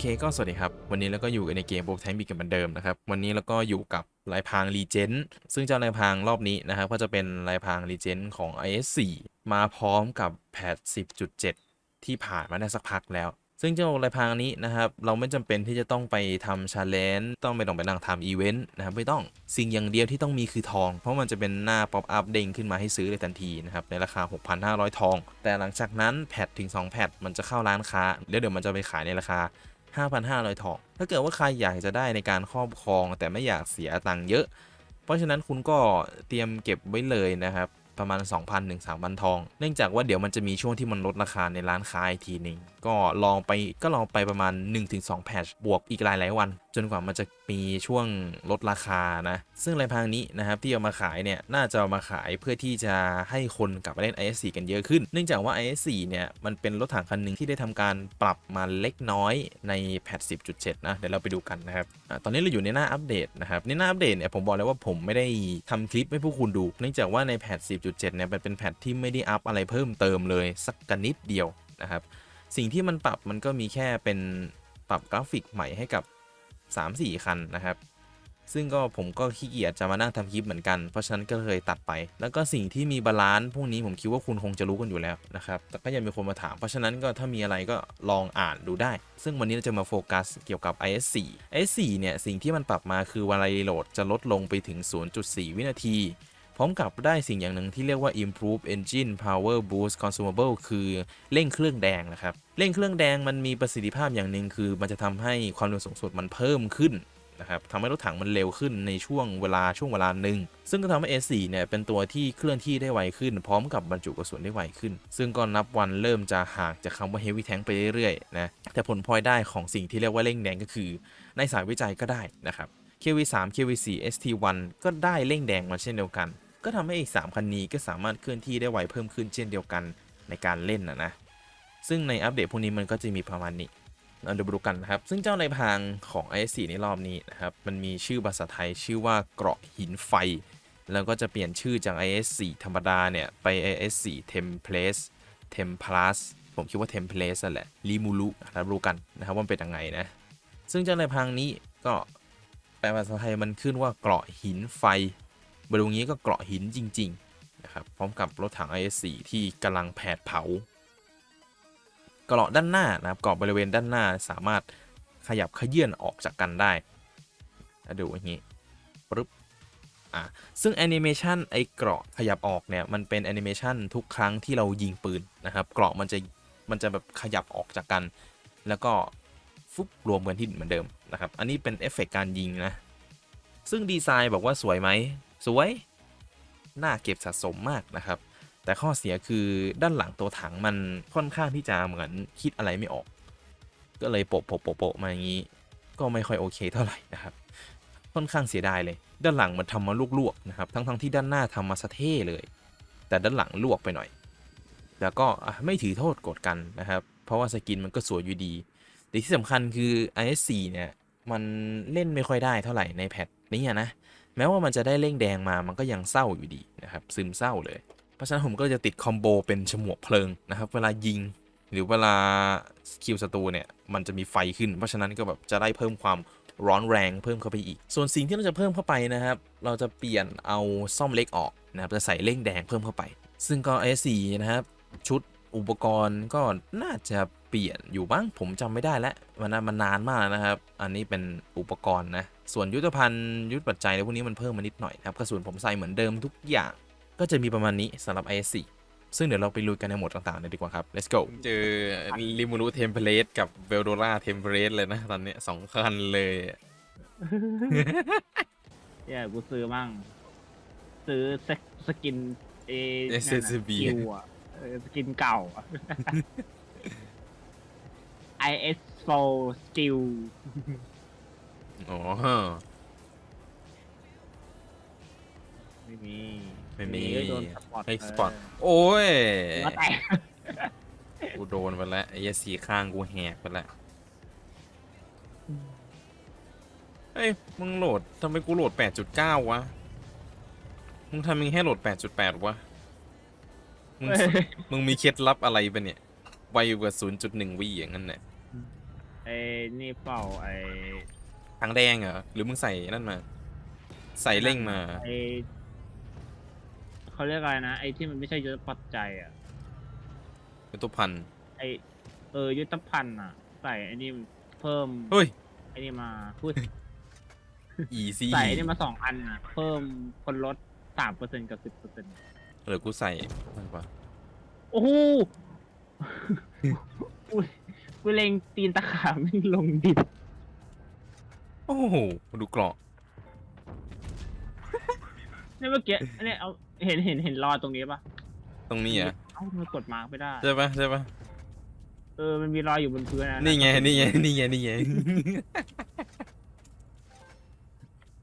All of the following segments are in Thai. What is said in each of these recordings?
เคก็สวัสดีครับ วันนี้เราก็อยู่กันในเกมโบกแทงบีกันเหมือนเดิมนะครับ วันนี้เราก็อยู่กับลายพรางรีเจนซึ่งเจ้าลายพรางรอบนี้นะครับก็จะเป็นลายพรางรีเจนของ IS4 มาพร้อมกับแพท10.7 ที่ผ่านมาได้สักพักแล้ว ซึ่งเจ้าลายพรางนี้นะครับเราไม่จำเป็นที่จะต้องไปทำชาเลนจ์ต้องไปต้องไปนั่งทำอีเวนต์นะครับไม่ต้องสิ่งอย่างเดียวที่ต้องมีคือทอง เพราะมันจะเป็นหน้าป๊อปอัพเด้งขึ้นมาให้ซื้อเลยทันทีนะครับในราคา 6,500 ทอง แต่หลังจากนั้นแพทถึง 2 แพทมันจะเข้าร้านค้าแล้วเดี๋ยวมันจะไปขายในราคา 5,500ทองถ้าเกิดว่าใครอยากจะได้ในการครอบครอง แต่ไม่อยากเสียตังค์เยอะ เพราะฉะนั้นคุณก็เตรียมเก็บไว้เลยนะครับประมาณ 2,000ถึง3,000 ทอง เนื่องจากว่าเดี๋ยวมันจะมีช่วงที่มันลดราคาในร้านค้าอีกทีหนึ่งก็ลองไปก็ลองไปประมาณ 1-2แพทบวกอีกหลายหลายวัน จนกว่ามันจะ มีช่วงลดราคานะ ซึ่งลายพรางนี้นะครับที่เอามาขายเนี่ยน่าจะเอามาขายเพื่อที่จะให้คนกลับมาเล่น IS4 กันเยอะขึ้น เนื่องจากว่า IS4 เนี่ยมันเป็นรถถังคันหนึ่งที่ได้ทำการปรับมาเล็กน้อยในแพท10.7 นะ เดี๋ยวเราไปดูกันนะครับอตอนนี้เราอยู่ในหน้าอัปเดตนะครับ ในหน้าอัปเดตเนี่ยผมบอกเลยว่าผมไม่ได้ทำคลิปให้พวกคุณดู เนื่องจากว่าในแพท10.7 เนี่ยมันเป็นแพทที่ไม่ได้อัพอะไรเพิ่มเติมเลยสักกันนิดเดียวนะครับ สิ่งที่มันปรับมันก็มีแค่เป็นปรับกราฟิกใหม่ให้กับ 3-4 คันนะครับ ซึ่งก็ผมก็ขี้เกียจจะมานั่งทำคลิปเหมือนกัน เพราะฉะนั้นก็เลยตัดไป แล้วก็สิ่งที่มีบาลานซ์พวกนี้ผมคิดว่าคุณคงจะรู้กันอยู่แล้วนะครับ แต่ก็ยังมีคนมาถาม เพราะฉะนั้นก็ถ้ามีอะไรก็ลองอ่านดูได้ ซึ่งวันนี้เราจะมาโฟกัสเกี่ยวกับ IS4 IS4 เนี่ยสิ่งที่มันปรับมาคือเวลารีโหลดจะลดลงไปถึง 0.4 วินาที พร้อมกับได้สิ่งอย่างหนึ่งที่เรียกว่า improve engine power boost consumable คือเร่งเครื่องแดงนะครับ เร่งเครื่องแดงมันมีประสิทธิภาพอย่างหนึ่งคือ มันจะทำให้ความเร็วสูงสุดมันเพิ่มขึ้นนะครับทำให้รถถังมันเร็วขึ้นในช่วงเวลาช่วงเวลาหนึ่ง ซึ่งก็ทำให้ S4 เนี่ยเป็นตัวที่เคลื่อนที่ได้ไวขึ้น พร้อมกับบรรจุกระสุนได้ไวขึ้น ซึ่งก็นับวันเริ่มจะห่างจากคำว่า heavy tank ไปเรื่อยๆนะแต่ผลพลอยได้ของสิ่งที่เรียกว่าเร่งแดงก็คือ ในสายวิจัยก็ได้นะครับ KV3 KV4 ST1 ก็ได้เร่งแดงมาเช่นเดียวกัน ก็ทำให้อีก 3 คันนี้ก็สามารถเคลื่อนที่ได้ไวเพิ่มขึ้นเช่นเดียวกันในการเล่นนะนะ ซึ่งในอัปเดตพวกนี้มันก็จะมีประมาณนี้ เราดี๋ยวมาดูกันนะครับ ซึ่งเจ้าในพางของ IS4 ในรอบนี้นะครับ มันมีชื่อภาษาไทยชื่อว่าเกราะหินไฟ แล้วก็จะเปลี่ยนชื่อจาก IS4 ธรรมดาเนี่ย ไป IS4 Template Templars ผมคิดว่า Template แหละรีมูรุเรารู้กันนะครับว่าเป็นยังไงนะ ซึ่งเจ้าในพางนี้ก็แปลภาษาไทยมันขึ้นว่าเกราะหินไฟ บริเวณนี้ก็เกราะหินจริงๆนะครับพร้อมกับรถถัง IS4 ที่กำลังแผดเผาเกราะด้านหน้านะครับเกราะบริเวณด้านหน้าสามารถขยับขยื่นออกจากกันได้ถ้าดูอย่างนี้ปึ๊บอะซึ่งแอนิเมชันไอ้เกราะขยับออกเนี่ยมันเป็นแอนิเมชันทุกครั้งที่เรายิงปืนนะครับเกราะมันจะมันจะแบบขยับออกจากกัน แล้วก็ฟุบรวมกันที่เหมือนเดิมนะครับ อันนี้เป็นเอฟเฟกต์การยิงนะ ซึ่งดีไซน์บอกว่าสวยไหม สวย น่าเก็บสะสมมากนะครับ แต่ข้อเสียคือด้านหลังตัวถังมันค่อนข้างที่จะเหมือนคิดอะไรไม่ออก ก็เลยโปะโปะโปะโปะมาอย่างนี้ ก็ไม่ค่อยโอเคเท่าไหร่นะครับ ค่อนข้างเสียดายเลย ด้านหลังมันทำมาลวกๆนะครับ ทั้งๆที่ด้านหน้าทำมาสะเท่เลย แต่ด้านหลังลวกไปหน่อย แล้วก็ไม่ถือโทษกดกันนะครับ เพราะว่าสกินมันก็สวยอยู่ดี แต่ที่สำคัญคือ IS4 เนี่ยมันเล่นไม่ค่อยได้เท่าไหร่ในแพทนี้อะนะ แม้ว่ามันจะได้เร่งแดงมามันก็ยังเศร้าอยู่ดีนะครับซึมเศร้าเลย เพราะฉะนั้นผมก็จะติดคอมโบเป็นฉมวกเพลิงนะครับ เวลายิง หรือเวลาคิวศัตรูเนี่ยมันจะมีไฟขึ้น เพราะฉะนั้นก็แบบจะได้เพิ่มความร้อนแรงเพิ่มเข้าไปอีก ส่วนสิ่งที่เราจะเพิ่มเข้าไปนะครับ เราจะเปลี่ยนเอาซ่อมเล็กออกนะครับจะใส่เร่งแดงเพิ่มเข้าไป ซึ่งก็ S4 นะครับชุดอุปกรณ์ก็น่าจะ เปลี่ยนอยู่บ้างผมจำไม่ได้แล้วมันนานมันนานมากแล้วนะครับ อันนี้เป็นอุปกรณ์นะ ส่วนยุทธภัณฑ์ยุทธปัจจัยอะไรพวกนี้มันเพิ่มมานิดหน่อยนะครับกระสุนผมใส่เหมือนเดิมทุกอย่าง ก็จะมีประมาณนี้สำหรับ IS4 ซึ่งเดี๋ยวเราไปลุยกันในโหมดต่างๆเลยดีกว่าครับ let's go เจอลิมูรุเทมเพลตกับเวลโดราเทมเพลตเลยนะตอนนี้สองคันเลยเนี่ยกูซื้อมั่ง ซื้อสกสกินเอ SSB คิวอะเออสกินเก่าอะ IS4 Skill อ๋อไม่มีไม่มีก็โดนสปอร์ตให้สปอร์ตโอ้ยก็แตกกูโดนไปแล้วไอ้ยสีข้างกูแหกไปแล้วเฮ้ยมึงโหลดทำไมกูโหลด 8.9 วะ มึงทำยังให้โหลด 8.8 วะ มึงมึงมีเคล็ดลับอะไรปะเนี่ยไวกว่า0.1วิอย่างนั้นเนี่ย ไอ้นี่เปล่าไอ้ทางแดงเหรอหรือมึงใส่นั่นมา ใส่เร่งมา ไอ้เขาเรียกอะไรนะไอ้ที่มันไม่ใช่ยุทธปัจจัยอะเป็นตัวพัน ไอ้เออยุทธพันธ์อะ ใส่ไอ้นี่เพิ่มเฮ้ย ไอ้นี่มาพูดอีซี่ใส่ไอ้นี่มาสองอันอะ เพิ่มคนลดสามเปอร์เซ็นกับสิบเปอร์เซ็นต์หรือกูใส่ไม่ปะโอ้โหอุ้ย กูเล็งตีนตะขาบไม่งลงดิบโอ้โหดูเกราะเนี่ยเมื่อกี้เนี่ยเอาเห็นเห็นเห็นรอยตรงนี้ปะตรงนี้เหรอะเอ้าทำไมกดมาร์กไม่ได้ ใช่ปะใช่ปะเออ มันมีรอยอยู่บนพื้นนะนี่ไงนี่ไงนี่ไงนี่ไง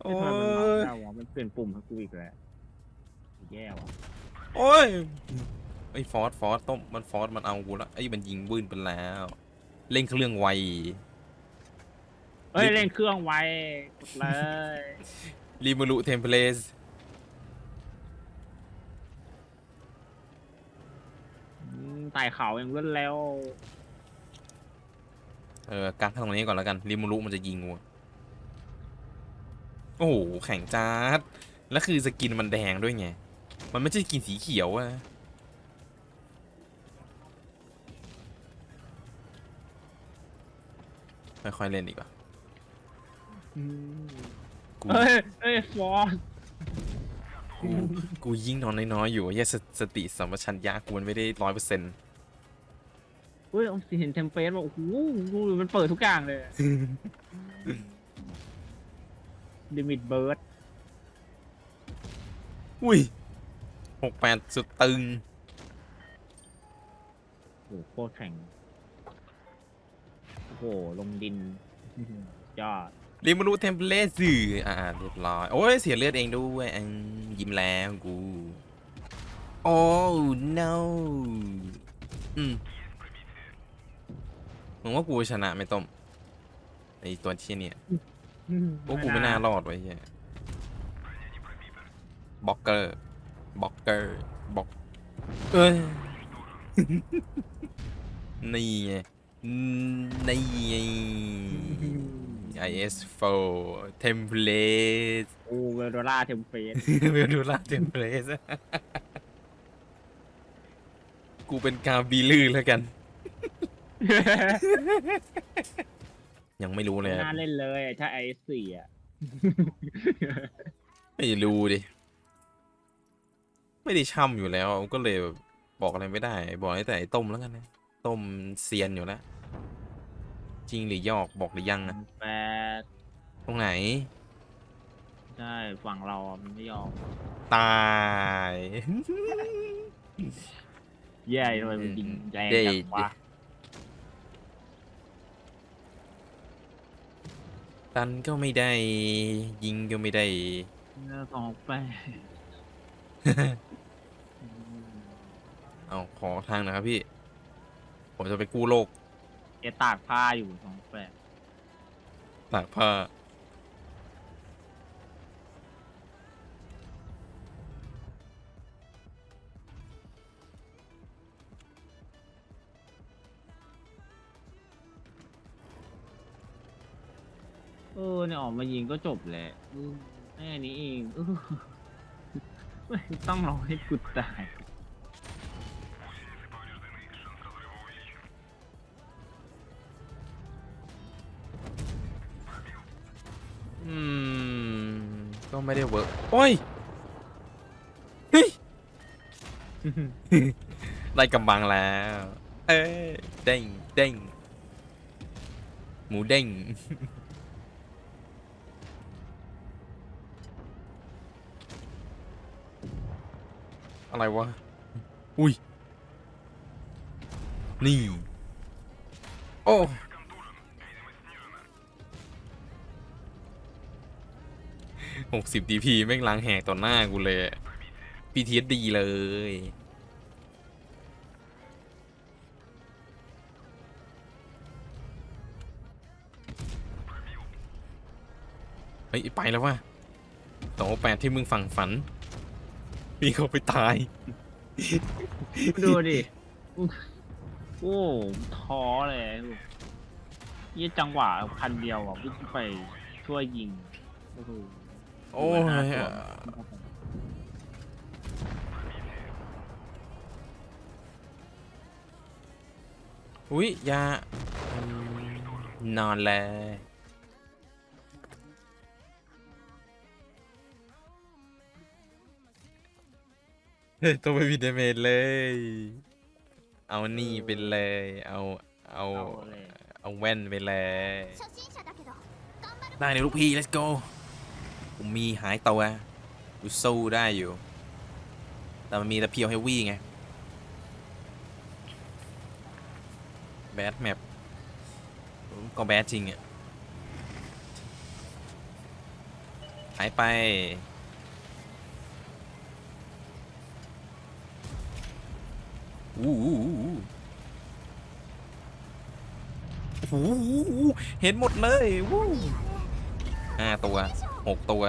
โอ้โอ้ยยทำไมมันมาร์กได้วะมันเปลี่ยนปุ่มให้กูอีกแล้วแย่ว่ะโอ้ยไอ้ฟอสฟอสต้มมันฟอสมันเอากูละไอ้ยมันยิงบื้นไปแล้ว เล่นเครื่องไวเฮ้ยรีบเล่นเครื่องไว้กดเลย รีมูรุเทมเพลสอืมไต่เขาอย่างรวดเร็วเออกักตรงนี้ก่อนแล้วกันรีมูรุมันจะยิงกูโอ้โห แข่งจัดแล้วคือสกินมันแดงด้วยไง มันไม่ใช่สกินสีเขียวอะ ค่อยๆเล่นดีกว่าอืมกูเฮ้ยเฮ้ยฟอสกูกูยิ่งนอนน้อยๆอยู่แย่สสติสัมปชัญญะกูมันไม่ได้ร้อยเปอร์เซ็นต์เฮ้ยผมเห็นเทมเพลตบอกโอ้โหดูมันเปิดทุกอย่างเลยดิมิตเบิร์ดอุ้ยหกแปดสุดตึงโอ้โหโคตรแข็ง โอ้โห ลงดินยอดรีมูรุเทมเพลสสื่ออ่าเรียบร้อย โอ้ย เสียเลือดเองด้วยอืมยิ้มแล้วกู โอ้ no อืมมึงว่ากูชนะไหม่ต้มไอตัวเชี่ยเนี่ยโอ้กูไม่น่ารอดไว้เฮียบ็อกเกอร์บ็อกเกอร์บ็อกเอ้ย นี่ไง นี่ไง IS4 template โอ้เวลโดล่าเทมเพลตเวลดูล่า template กูเป็นกาบีลือแล้วกัน ยังไม่รู้เลยน่าเล่นเลยถ้าไอสี่อะไม่รู้ดิ ไม่ได้ช่ำอยู่แล้ว ก็เลยบอกอะไรไม่ได้ บอกให้แต่ไอ้ต้มแล้วกันนะ ต้มเซียนอยู่แล้ว จริงหรือยอกบอกหรือยังอะแปดตรงไหน ใช่ฝั่งเราอะมันไม่ยอมตาย แย่ทำไมมันยิงแรงเย้จังวะตันก็ไม่ได้ ยิงก็ไม่ได้เนื้อสองแปดเอาขอทางหนะครับพี่ ผมจะไปกู้โลก เอตากผ้าอยู่สองแปดตากผ้าเออเนี่ยออกมายิงก็จบแหละอืมแค่นี้เองเออไม่ต้องรอให้กูตาย เวิร์กโอ้ยเฮ้ยได้กำบังแล้ว เอ้ยเด้งเด้งหมูเด้งอะไรวะ อุ้ย นี่ โอ้ หกสิบดีพีแม่งล้างแหกต่อหน้ากูเลยพีทีดีเลย เฮ้ย ไปแล้วว่ะสองแปดที่มึงฝังฝันมีเขาไปตาย ดูดิ โอ้ท้อเลยยี่จังหวะคันเดียวอะวิ่งไปช่วยยิงโอ้โห โอ้ยอะอุ้ยยาอืมนอนเลย เฮ้ยตัวไม่มีเดเมจเลย เอานี่ไปเลย เอาเอาเอาเลย เอาแว่นไปเลย ได้เลยลูกพี่ let's go ผมมีหายตัวอยู่สู้ได้อยู่ แต่มันมีต่เพียวเฮฟวี่ไง แบดแมปก็แบดจริงอะหายไป อู้หูโอ้เห็นหมดเลยวู้ห้าตัว หกตัว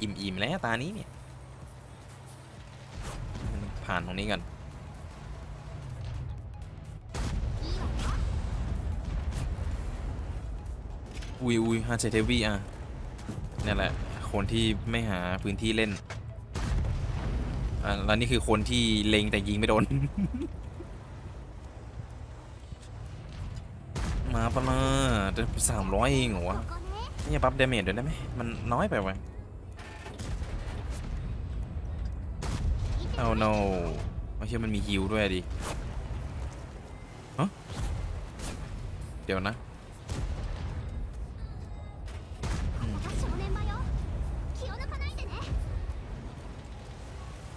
อิ่มๆแล้วตานี้เนี่ยผ่านตรงนี้กันอุ้ยอุ้ยฮาเซเทวีอะนี่แหละ คนที่ไม่หาพื้นที่เล่นอ่าแล้วนี่คือคนที่เล็งแต่ยิงไม่โดน มา ปะล่ะจะสามร้อยเองเหรอวะนี่ปั๊บเดเมจเดี๋ยวได้ไหมมันน้อยไปวะเอาโนไม่ใช่มันมีฮิวด้วยดิเดี๋ยวนะ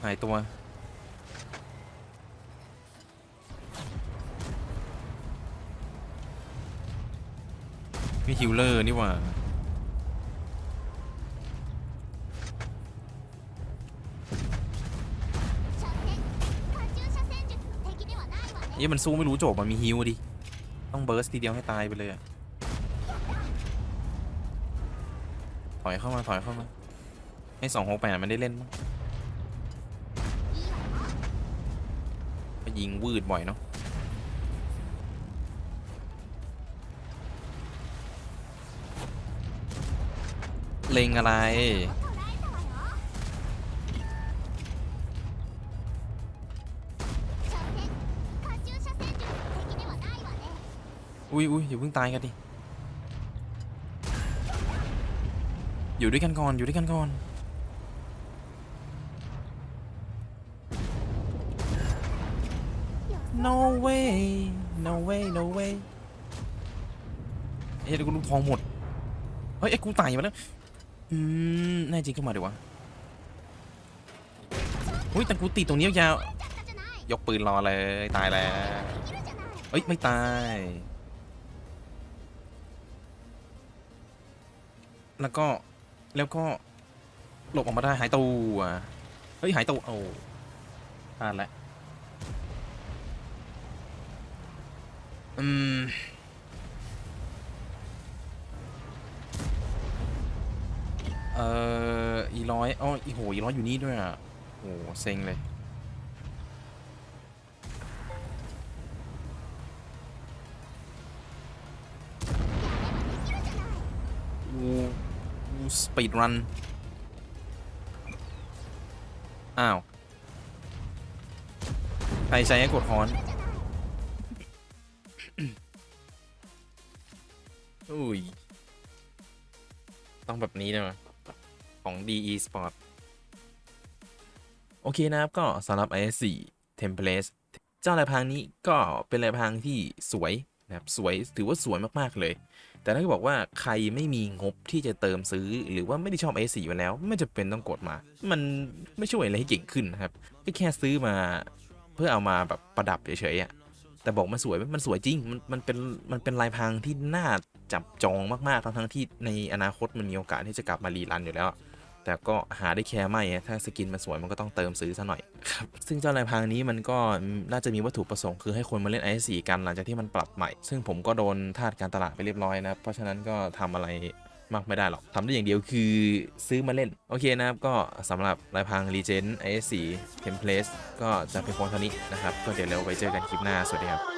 หายตัว นี่ฮิลเลอร์นี่หว่าเอ๊ะมันสู้ไม่รู้จบมันมีฮิวดิ ต้องเบิร์สทีเดียวให้ตายไปเลยอะถอยเข้ามา ถอยเข้ามา ให้สองหกแปดมันได้เล่นมั้งยิงวืดบ่อยเนาะ เล็งอะไร อุ้ยอุ้ยอย่าเพิ่งตายกันดิ อยู่ด้วยกันก่อน อยู่ด้วยกันก่อน no way no way no way เฮ้ยกูลูกทองหมด เฮ้ยไอ้กูตายมาแล้วืมแน่จริงเข้ามาดีวะหุ้ยแต่กูติดตรงนี้ยาว ยกปืนรอเลย ตายแล้วเฮ้ย ไม่ตาย แล้วก็ แล้วก็ หลบออกมาได้หายตัวเฮ้ย หายตัวโอ้พลาดแล้วอืม เอออีร้อยอ๋ออีโหอีร้อยอยู่นี่ด้วยอะโอ้เซ็งเลย อูอูสปีดรัน อ้าว ใครใช้ให้กดฮอนอุ้ย ต้องแบบนี้เลยมั้ ของ DE Sport โอเคนะครับ ก็สำหรับ IS4 Template เจ้าลายพางนี้ก็เป็นลายพางที่สวยนะครับสวยถือว่าสวยมาก ๆ เลย แต่ถ้าบอกว่าใครไม่มีงบที่จะเติมซื้อหรือว่าไม่ได้ชอบ IS4 อยู่แล้ว ไม่จะเป็นต้องกดมา มันไม่ช่วยอะไรให้เก่งขึ้นนะครับก็แค่ซื้อมาเพื่อเอามาแบบประดับเฉยๆอะแต่บอกมันสวยมันสวยจริง มันมันเป็นมันเป็นลายพางที่น่าจับจองมากๆทั้งๆที่ในอนาคตมันมีโอกาสที่จะกลับมารีรันอยู่แล้ว แต่ก็หาได้แค่ไม่ถ้าสกินมันสวยมันก็ต้องเติมซื้อซะหน่อยครับซึ่งเจ้าลายพางนี้มันก็น่าจะมีวัตถุประสงค์คือให้คนมาเล่น i4 กันหลังจากที่มันปรับใหม่ ซึ่งผมก็โดนทาสการตลาดไปเรียบร้อยนะเพราะฉะนั้นก็ทำอะไรมากไม่ได้หรอกทำได้อย่างเดียวคือซื้อมาเล่น โอเคนะครับ ก็สำหรับลายพราง Legend i4 Template ก็จะเป็นพอเท่านี้นะครับ ก็เดี๋ยวเราไปเจอกันคลิปหน้า สวัสดีครับ